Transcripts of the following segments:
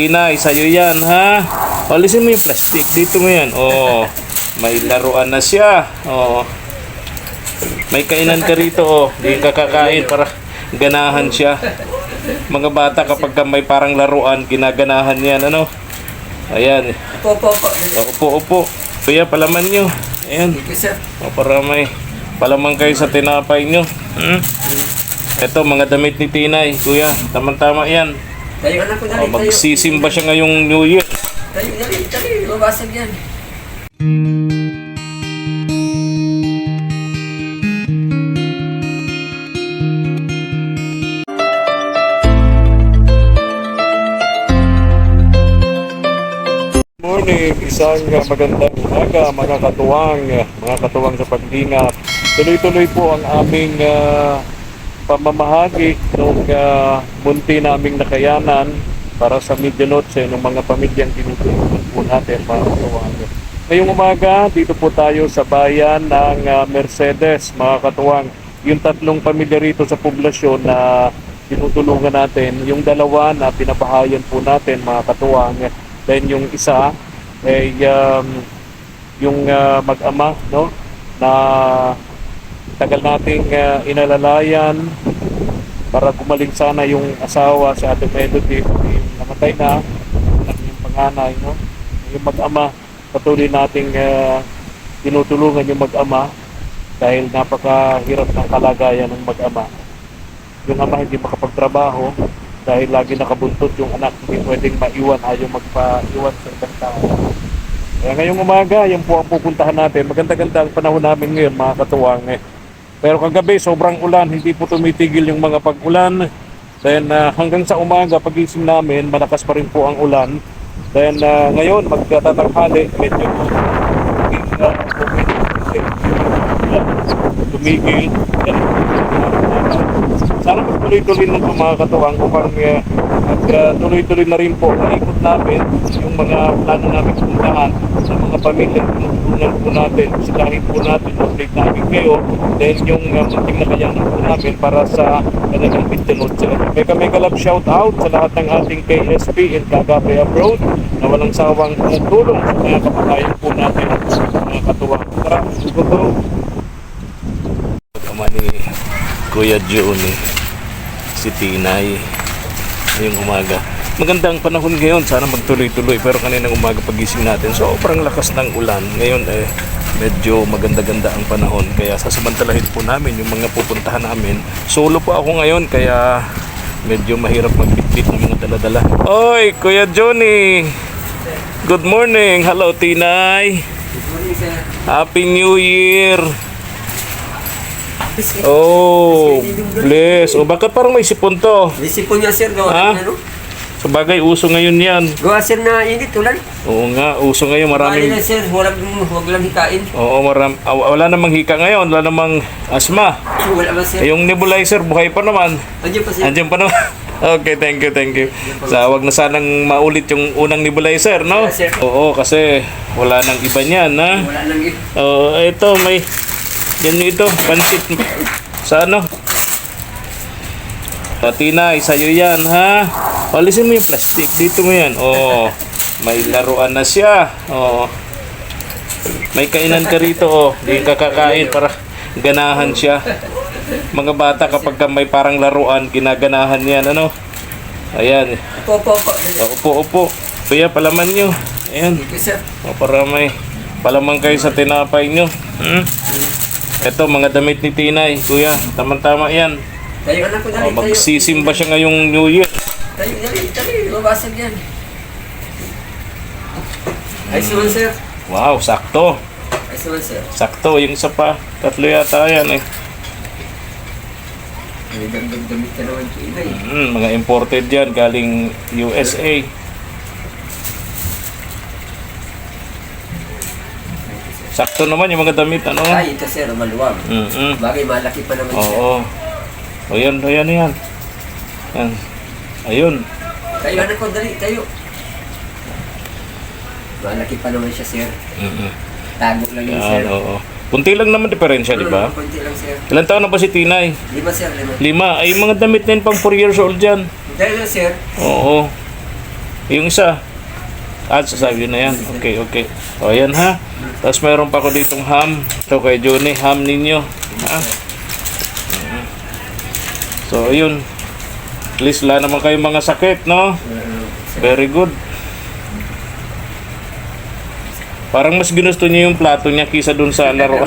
Inay, sa'yo yan, ha? Alisin mo yung plastic. Dito mo yan. O, may laruan na siya. O, may kainan ka rito, o. Di ka kakain para ganahan siya. Mga bata kapag ka may parang laruan, ginaganahan yan, ano? Ayan. Opo, opo, opo. O, Upo, upo. Kuya, palaman nyo. Ayan. Thank you, sir. O, para may palamang kayo sa tinapay nyo. Hmm? Ito, mga damit ni Tinay. Kuya, tamang-tama yan. Tayo anak ko, dali, tayo. magsisimba siya ngayong New Year. Tayo, dali, dali. Mabasag yan. Morning, isang magandang umaga mga katuwang, mga katuwang sa paglingat. Tuloy-tuloy po ang aming uh, pamamahagi ng uh, munti naming nakayanan para sa Medianoche ng mga pamilyang tinutulungan po natin mga katuwang. Ngayong umaga, dito po tayo sa bayan ng uh, Mercedes, mga katuwang. Yung tatlong pamilya rito sa poblasyon na tinutulungan natin, yung dalawa na pinabahayan po natin mga katuwang, then yung isa ay um, yung uh, mag-ama no na tagal nating uh, inalalayan para gumaling sana yung asawa si Ate Melody yung namatay na at yung panganay no? Yung mag-ama patuloy nating uh, tinutulungan yung mag-ama dahil napakahirap ng kalagayan ng mag-ama. Yung ama hindi makapagtrabaho dahil lagi nakabuntot yung anak hindi pwedeng maiwan ayaw magpa-iwan sa ibang tao. Kaya ngayong umaga yan po ang pupuntahan natin. Maganda-ganda ang panahon namin ngayon mga katuwang eh. Pero kagabi sobrang ulan. Hindi po tumitigil yung mga pag-ulan. Then ah, hanggang sa umaga pagising namin malakas pa rin po ang ulan. Then ah, ngayon magtatatanghali medyo uh, tumigil. Sana magtuloy-tuloy na ito mga katuwang upang uh, uh, tuloy-tuloy na rin po. Naikot namin yung mga plano namin sa mga pamilya tinutulungan po natin sitahin po natin update namin kayo then yung uh, munting nakayanan po namin para sa kanilang Pintanot mega mega love shout out sa lahat ng ating KSP in Cagape Abroad na walang sawang tumutulong sa mga kapatayan po natin mga katuwang. Tara go go. Ama ni Kuya Johnny, si Tinay, ngayong umaga. Magandang panahon ngayon, sana magtuloy-tuloy. Pero kaninang umaga pagising natin, sobrang lakas ng ulan. Ngayon eh, medyo maganda-ganda ang panahon. Kaya sasamantalahin po namin yung mga pupuntahan namin. Solo po ako ngayon, kaya medyo mahirap magbitbit ng mga daladala. Oy, Kuya Johnny! Good morning! Hello, Tinay! Good morning, sir. Happy New Year! Oh, bless. O bakit parang may sipon to? Isipon niya, sir. Gawa Ha? ano? Sa bagay, uso ngayon yan. Gawa, sir, na init. Ulan. Oo nga, uso ngayon Bali maraming... na, sir. Huwag, huwag lang hikain. Oo, maram... ah, wala namang hika ngayon, wala namang asma. Wala ba, sir? Eh, Yung nebulizer, buhay pa naman. Andiyan pa, sir. Andiyan pa naman. Okay, thank you, thank you. Sa wag na sanang maulit yung unang nebulizer, no? Sir. Oo, kasi wala nang iba niyan, ha? Wala nang it. Oo, ito, may... Yan ito, pansit. Sa ano? Patina, sa'yo yan, ha? O, alisin mo yung plastic. Dito mo yan. Oo. May laruan na siya. Oo. May kainan ka rito, oh. Di ka kakain para ganahan siya. Mga bata kapag ka may parang laruan, ginaganahan yan, ano? Ayan. Opo, opo, opo. O, Upo, upo. Kuya, palaman nyo. Ayan. O, para may palamang kayo sa tinapay nyo. Hmm? Ito, mga damit ni Tinay. Kuya, tamang-tama yan. Tayo anak ko, tayo. magsisimba siya ngayong New Year. Dali. Mabasag yan. Ay, naman, sir. Wow, sakto. Ay, naman, sir. Sakto, yung isa pa. Tatlo yata yan eh. May dagdag damit ka naman, Kina, eh. Hmm, mga imported yan, galing USA. Sakto naman yung mga damit, ano? Ay, ito, sir. Maluwag. Mm-mm. Bagay, malaki pa naman, sir. Oo. O yan, o yan, yan. Yan. Ayun. Tayo, anak ko, dali, tayo. Malaki pa naman siya, sir. Mm-mm. Tago lang yun, sir. Yan, oo. Kunti lang naman diferensya, di ba? Konti lang, sir. Ilan taon na ba si Tinay? Lima, sir. Lima. Lima. Ay, mga damit na yun pang 4 years old dyan. Dahil lang, sir. Oo. Yung isa. Ah, sasabi na yan. Okay, okay. O, ayan ha. Tapos meron pa ako ditong ham. Ito kay Johnny, ham ninyo. Ha? So, ayun. At least wala naman kayong mga sakit, no? Very good. Parang mas ginusto niyo yung plato niya kisa dun sa laro.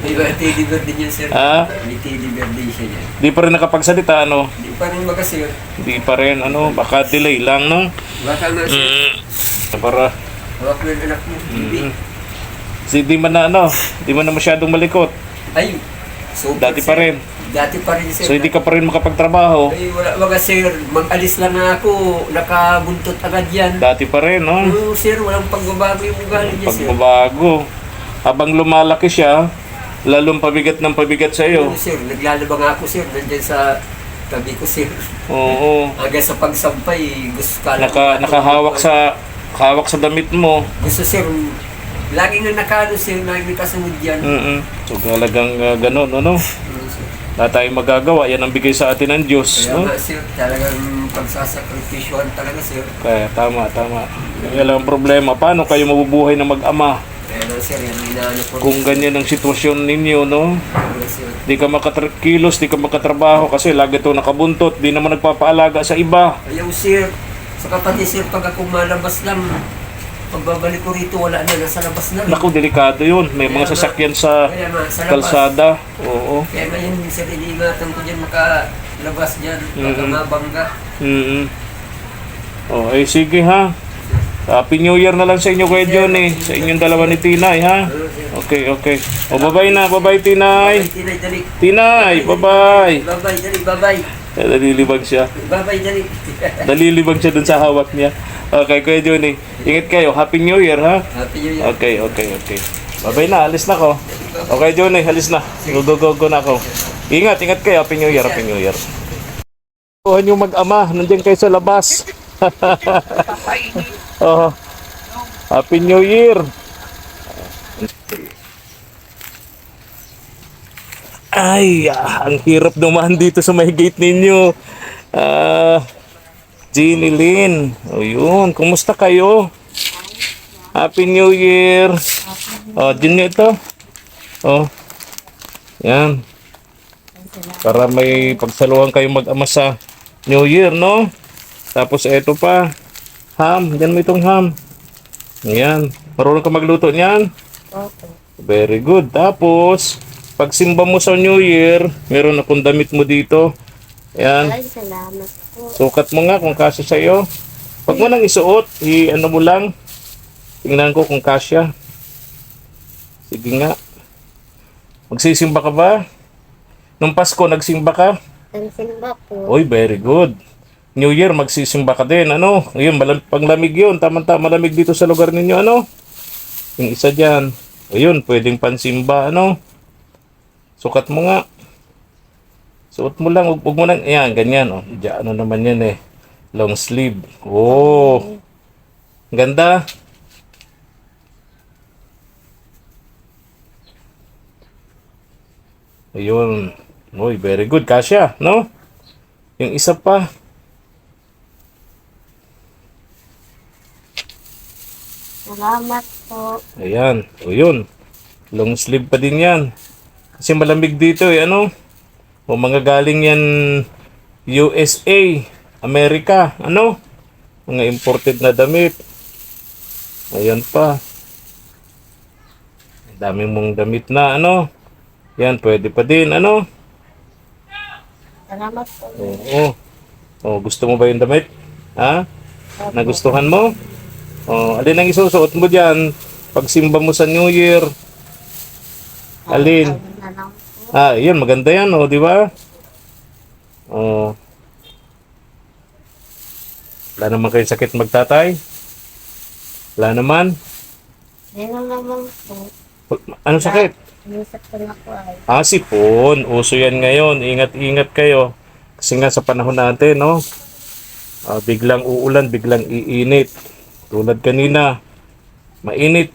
May mga teddy bear din yan, sir. Ah? May teddy bear din siya yan. Di pa rin nakapagsalita, ano? Hindi pa rin baga, sir. Di pa rin, ano? Baka delay lang, no? Baka nga, sir. Mm. Para, Hawak mo yung anak mo, baby. Mm. si di man na, ano? Di man na masyadong malikot. Ay, super, Dati pa rin. Dati pa rin, sir. So, hindi ka pa rin makapagtrabaho. Ay, wala baga, sir. Mag-alis lang nga ako. Nakabuntot agad yan. Dati pa rin, no? Oo, sir. Walang pagbabago yung ugali niya, sir. Pagbabago. Habang lumalaki siya, lalong pabigat ng pabigat sa iyo. Oo, sir. Naglalaba nga ako, sir. Nandyan sa tabi ko, sir. Oo. Hanggang sa pagsampay, gusto ka Naka, nakahawak sa hawak sa damit mo. Gusto, sir. Lagi nga nakano, sir. Lagi may kasunod yan. Mm So talagang uh, ganun, ano? Oo, sir. Na tayong magagawa, yan ang bigay sa atin ng Diyos, Kaya no? nga, sir. Talagang pagsasakripisyohan talaga, sir. Kaya tama, tama. Yan lang ang problema. Paano kayo mabubuhay na mag-ama nga, sir. Yan, inaano ko. kung ganyan ang sitwasyon ninyo, no? Nga, sir. Di ka makakilos, di ka makatrabaho kasi lagi ito nakabuntot, di naman nagpapaalaga sa iba. Ayaw, sir. Sa kapatid, sir, pag ako malabas lang, pagbabalik ko rito, wala na. Nasa labas na. Naku, delikado yun. May mga sasakyan sa Kaya nga, sa labas. kalsada. Oo. Kaya ngayon, sir, iniingatan ko dyan makalabas dyan. Baka Mhm. mabangga. Mm Oh, eh sige ha. Happy New Year na lang sa inyo Kuya Johnny. Sa inyong dalawa ni Tinay ha. Okay, okay. O bye-bye na. Bye-bye Tinay. Tinay, bye-bye. Bye-bye, dali, bye-bye. Eh, Dalilibang siya. Bye-bye, dali. Dalilibang siya dun sa hawak niya. Okay, Kuya Johnny. Ingat kayo. Happy New Year ha. Happy New Year. Okay, okay, okay. Bye-bye na. Alis na ko. Okay, Johnny. Alis na. Go, go, go, go na ako. Ingat, ingat kayo. Happy New Year, Happy New Year. Tuhan yung mag-ama. Nandiyan kayo sa labas. oh. Happy New Year. Ay, ah, ang hirap dumaan dito sa may gate ninyo. Ah, Jeannie Lynn. O yun, kumusta kayo? Happy New Year. Oh, din ito. Oh. Yan. Para may pagsaluhan kayo mag-ama sa New Year, no? Tapos eto pa. Ham. Yan mo itong ham. Yan. Marunong ka magluto niyan? Opo. Very good. Tapos, pag simba mo sa New Year, meron akong damit mo dito. Yan. Ay, salamat po. Sukat mo nga kung kasya sa iyo. Pag mo nang isuot, i-ano mo lang. Tingnan ko kung kasya. Sige nga. Magsisimba ka ba? Nung Pasko, nagsimba ka? Tansimba po. Oy, very good. New Year, magsisimba ka din. Ano? Ayun, malam- panglamig yun. Tama-tama, malamig dito sa lugar ninyo. Ano? Yung isa dyan. Ayun, pwedeng pansimba. Ano? Sukat mo nga. Suot mo lang. Huwag mo lang. Ayan, ganyan. Oh. Diyan, ano naman yan eh. Long sleeve. Oh. Ganda. Ayun. Uy, very good. Kasya, no? Yung isa pa. Salamat po. Ayan. O yun. Long sleeve pa din yan. Kasi malamig dito eh. Ano? O mga galing yan USA, Amerika. Ano? Mga imported na damit. Ayan pa. Daming mong damit na ano. Yan, pwede pa din. Ano? Salamat po. Oo. Oh, gusto mo ba yung damit? Ha? Nagustuhan mo? Oh, alin ang isusuot mo diyan pag simba mo sa New Year? Alin? Ah, yan maganda yan, oh, di ba? Oh. Wala naman kayong sakit magtatay? Wala naman? Na naman po. Ano sakit? Inisip ko na po ay. Ah, sipon. Uso yan ngayon. Ingat-ingat kayo. Kasi nga sa panahon natin, no? Ah, biglang uulan, biglang iinit. Tulad kanina. Mainit.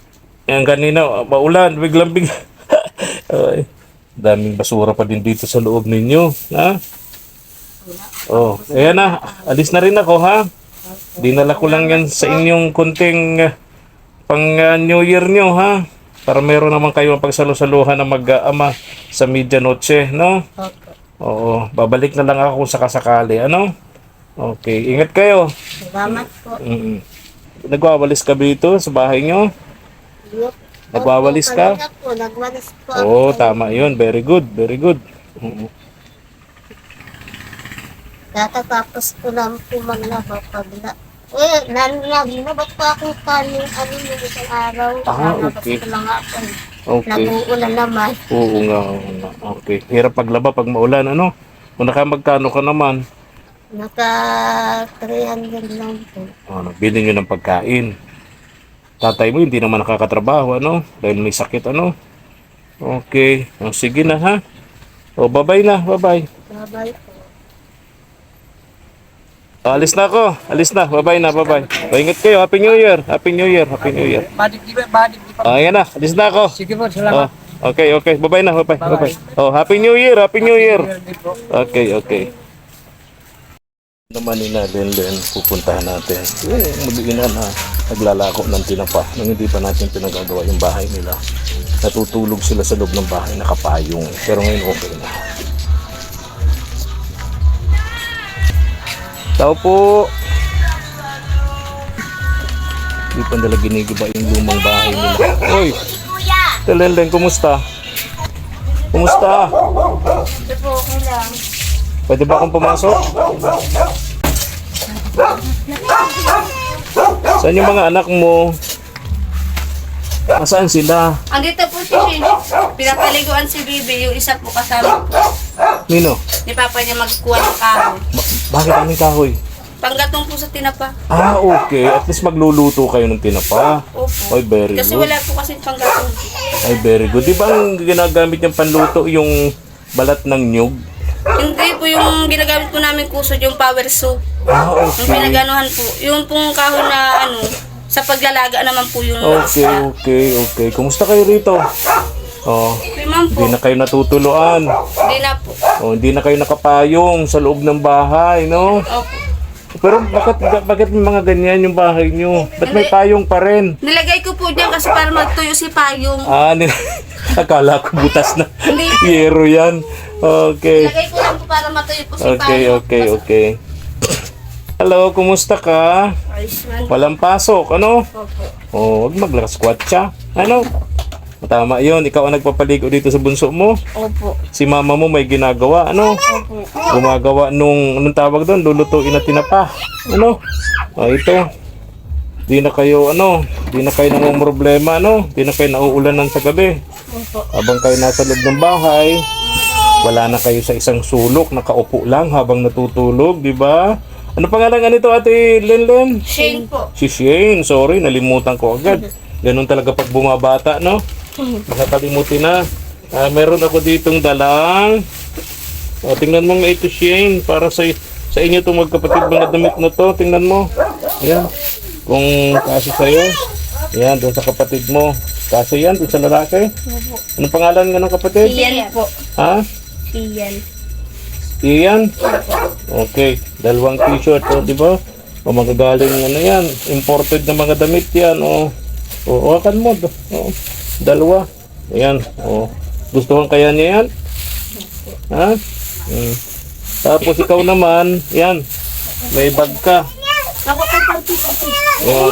Yan kanina, ah, maulan, biglang big... Daming basura pa din dito sa loob ninyo. Ha? Oh, ayan na. Alis na rin ako, ha? Dinala ko lang yan sa inyong kunting ah, pang ah, New Year nyo, ha? Para meron naman kayo pagsalusaluhan na mag-ama sa medianoche, no? Opo. Oo, babalik na lang ako kung sakasakali, ano? Okay, ingat kayo. Salamat po. Mm Nagwawalis ka dito sa bahay nyo? Yup. Nagwawalis ka? Po, nagwalis po Oo, ako. tama yun. Very good, very good. Oo. Katatapos ko lang po maglaba pag na... Eh, nalalag na ba't po ako kanin ano yung isang araw? Ah, okay. ko lang ako. Okay. Nag-uulan naman. Oo nga, oo nga. Okay. Hirap paglaba pag maulan, ano? Kung naka magkano ka naman, Naka 300 lang po. ano, bilhin nyo ng pagkain. Tatay mo hindi naman nakakatrabaho, ano? Dahil may sakit, ano? Okay. O, sige na, ha? O, bye-bye na, bye-bye. Babay po. O, alis na ako. Alis na. Bye-bye na, bye-bye. O, ingat kayo. Happy New Year. Happy New Year. Happy New Year. Badik di ba? Badik di O, ayan na. Alis na ako. Sige po, Oh, okay, okay. Bye-bye na. Bye-bye. Bye-bye. Oh, Happy New Year. Happy New Year. Okay, okay. Naman ni na Lenlen, pupuntahan natin. Yung mag-ina na naglalako ng tinapa nang hindi pa natin pinagagawa yung bahay nila. Natutulog sila sa loob ng bahay nakapayong. Pero ngayon okay na. Tao po! Hindi pa nila ginigiba yung lumang bahay nila. Oy! Lenlen, kumusta? Kumusta? Ito po, okay lang. Pwede ba akong pumasok? Saan yung mga anak mo? Nasaan sila? Andito po si Shin. Pinapaliguan si Bibi, yung isa po kasama. Nino? Ni Papa niya magkuha ng kahoy. Ba- bakit anong kahoy? Panggatong po sa tinapa. Ah, okay. At least magluluto kayo ng tinapa. Opo. Ay, very Kasi good. wala po kasi panggatong. Ay, very good. Di ba ang ginagamit niyang panluto yung balat ng nyug? Yung ginagamit po namin kusod, yung power soup. Ah, Yung okay. pinaganohan po. Yung pong kahoy na ano, sa paglalaga naman po yung Okay, okay, okay. Kumusta kayo rito? Oh, Okay, ma'am po. hindi na kayo natutuluan. Hindi na po. Oh, hindi na kayo nakapayong sa loob ng bahay, no? Opo. Pero bakit bakit may mga ganyan yung bahay nyo? Ba't may payong pa rin? Nilagay ko po dyan kasi para magtuyo si Payong. Ah, nil- akala ko butas na. Hindi. Yero yan. Okay. Nilagay ko lang po para matuyo po si Okay, Payong. okay, okay. Hello, kumusta ka? Ayos man. Walang pasok, ano? Opo. Oh, wag maglakas-squat siya. Ano? Tama yun, ikaw ang nagpapaligo dito sa bunso mo. Opo. Si mama mo may ginagawa, ano? Opo. Gumagawa nung, anong tawag doon? Lulutuin na tinapa. Ano? Ah, ito. Di na kayo, ano? Di na kayo namang problema, ano? Di na kayo nauulanan sa gabi. Opo. Habang kayo nasa loob ng bahay, wala na kayo sa isang sulok, nakaupo lang habang natutulog, di ba? Ano pangalan nga nito, Ate Lenlen? Shane po. Si Shane, sorry, nalimutan ko agad. Ganun talaga pag bumabata, no? Nakakalimutin na. Ah, meron ako ditong dalang. O, tingnan mo nga ito, Shane, para sa sa inyo itong magkapatid mga damit na to. Tingnan mo. Ayan. Kung kasi sa'yo. Ayan, doon sa kapatid mo. Kasi yan, doon sa lalaki. Anong pangalan nga ng kapatid? Iyan po. Ha? Iyan. Iyan? Okay. Dalawang t-shirt, o, di ba? O, magagaling ano yan. Imported na mga damit yan, o. O, hawakan mo. O, dalawa. Ayan, o. Gustuhan kaya niya yan? Ha? Hmm. Tapos ikaw naman, yan. May bag ka. Ako. Yan.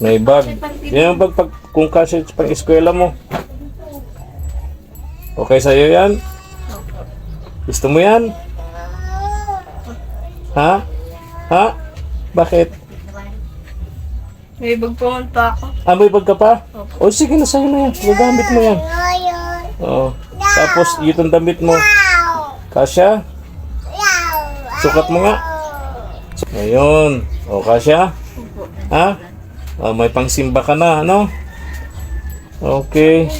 May bag. Yan ang bag pag, kung kasi pang eskwela mo. Okay sa'yo yan? Gusto mo yan? Ha? Ha? Bakit? May bag pa man pa ako. Ah, may bag ka pa? O sige na sa'yo na yan. Gagamit mo yan. Oo. Tapos, itong damit mo. Kasya? Sukat mo nga. Ayun. O, kasya? Ha? O, may pangsimba ka na, ano? Okay.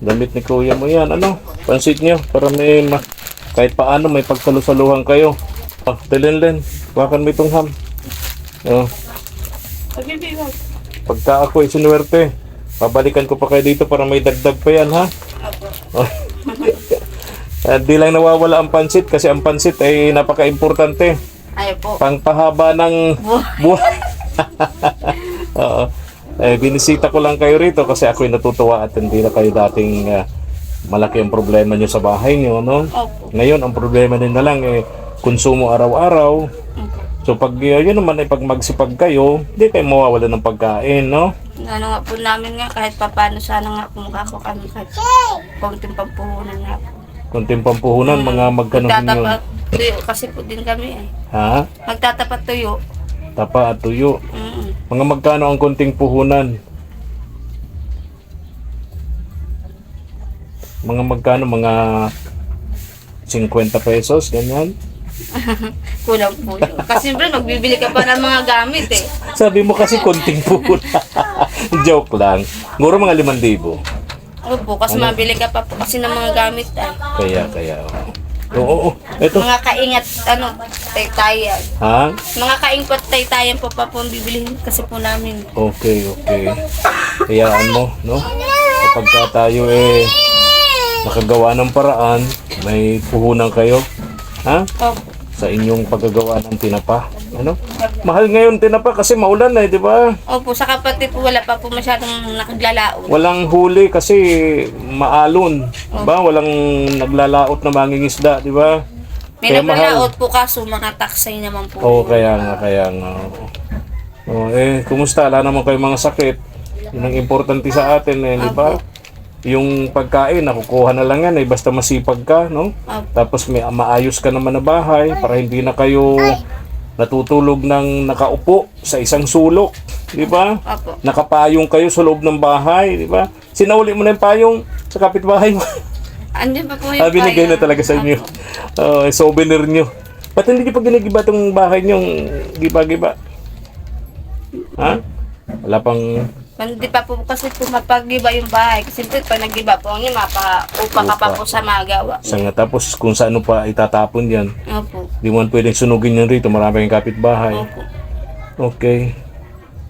Damit ni kuya mo yan, ano? Pansit nyo, para may ma- kahit paano may pagsalusaluhan kayo. Oh, Lenlen, bakan mo itong ham. Oh, pagka ako ay sinuwerte, babalikan ko pa kayo dito para may dagdag pa yan, ha? Oh. At di lang nawawala ang pansit kasi ang pansit ay napaka-importante. Ay po. Pangpahaba ng buhay. Oo. Eh, binisita ko lang kayo rito kasi ako'y natutuwa at hindi na kayo dating ah, malaki ang problema nyo sa bahay nyo, no? Opo. Ngayon, ang problema din na lang eh, konsumo araw-araw. So pag uh, yun naman ay pag magsipag kayo, hindi kayo mawawala ng pagkain, no? Ano nga po namin nga, kahit papano sana nga kumukha kami kahit konting pampuhunan nga po. Kunting pampuhunan, mga magkano yun. Magtatapat tuyo kasi po din kami eh. Ha? Magtatapat tuyo. Tapa at tuyo. Mm Mga magkano ang kunting puhunan? Mga magkano? Mga 50 pesos, ganyan? Kulang po yun. Kasi siyempre magbibili ka pa ng mga gamit eh. Sabi mo kasi kunting puhunan. Joke lang. Nguro mga 5,000. Opo, kasi mabili ka pa po kasi ng mga gamit eh. Kaya, kaya. Oo, oo. oo. Ito. Mga kaingat, ano, taytayan. Ha? Mga kaingkot taytayan po pa po ang bibilihin kasi po namin. Okay, okay. Hayaan mo, no? Kapag ka tayo eh nakagawa ng paraan, may puhunan kayo. Ha? Opo. Sa inyong paggagawa ng tinapa. Ano? Mahal ngayon tinapa kasi maulan eh, di ba? Opo, sa kapatid po wala pa po masyadong nakaglalaon. Walang huli kasi maalon. Ba? Walang naglalaot na mangingisda, di ba? May Kaya mahal. naglalaot po kaso mga taksay naman po. Oo, kaya nga, kaya nga. Oh, eh, kumusta? Wala naman kayo mga sakit. Yun ang importante sa atin eh, di ba? Yung pagkain, nakukuha na lang yan eh, basta masipag ka, no? Tapos may maayos ka naman na bahay para hindi na kayo natutulog ng nakaupo sa isang sulok, di ba? Nakapayong kayo sa loob ng bahay, di ba? Sinauli mo na yung payong sa kapitbahay mo. Andiyan pa po yung ah, binigay na talaga sa inyo. Oh, souvenir nyo. Ba't hindi nyo pa ginigiba itong bahay nyo? Giba-giba. Ha? Wala pang... Hindi pa po kasi po mapagiba yung bahay. Kasi po, pag nagiba po niya, mapa, upa ka pa Upa. po sa magawa. Sa nga, tapos kung saan pa itatapon yan. Opo. Di mo man pwedeng sunugin yan rito. Marami kang kapitbahay. Opo. Okay.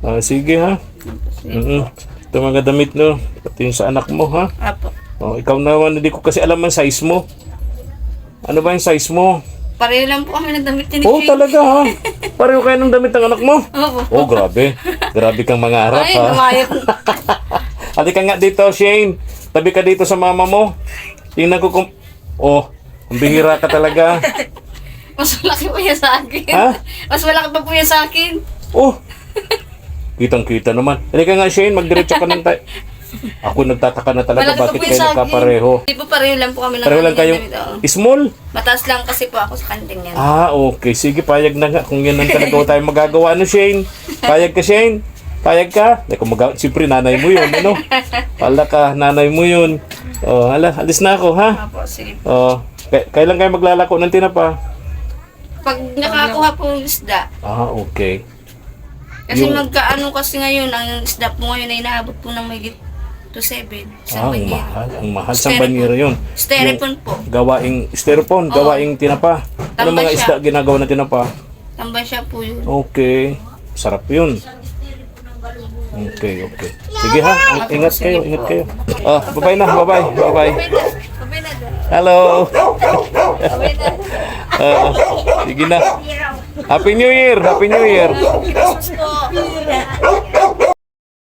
Ah, sige ha. mm Ito mga damit no. Pati yung sa anak mo ha. Opo. Oh, ikaw naman, hindi ko kasi alam ang size mo. Ano ba yung size mo? Pareho lang po kami ng damit ni Oh, Jay. talaga ha. Pareho kayo ng damit ng anak mo. Opo. Oh, grabe. Grabe kang mga harap Ay, ha. lumayo. Ate ka nga dito, Shane. Tabi ka dito sa mama mo. Tingnan ko kung... Oh, ang bihira ka talaga. Mas malaki po yan sa akin. Ha? Mas malaki pa po yan sa akin. Oh, kitang-kita naman. Hindi ka nga, Shane, magdiretso ka ng tayo. Ako nagtataka na talaga Malaki bakit kayo nagkapareho. Di po pareho lang po kami ng Pareho lang oo. small. Mataas lang kasi po ako sa kanting yan. Ah, okay. Sige, payag na nga. Kung yan ang talaga tayo magagawa, ano, Shane? Payag ka, Shane? Payag ka? Hindi ko mag- Siyempre, nanay mo yun, ano? Pala ka, nanay mo yun. Oh, hala, alis na ako, ha? Opo, sige. Oh, k- kailan kayo maglalako ng tinapa? Pag nakakuha po yung isda, Ah, okay. kasi Yung- magkaano kasi ngayon, ang isda po ngayon ay naabot po ng may to 7. Ah, ang Isang mahal. Ang mahal. Sa Styrofoam. banyero yun. Styrofoam po. Gawaing styrofoam, gawaing tinapa. Ano Tambay mga siya. isda ginagawa na tinapa? Tambay siya po yun. Okay. Sarap yun. Okay, okay. Sige ha, Ang- ingat kayo, ingat kayo. Ah, bye na, bye-bye, bye-bye. Hello. Ah, sige na. Happy New Year, Happy New Year.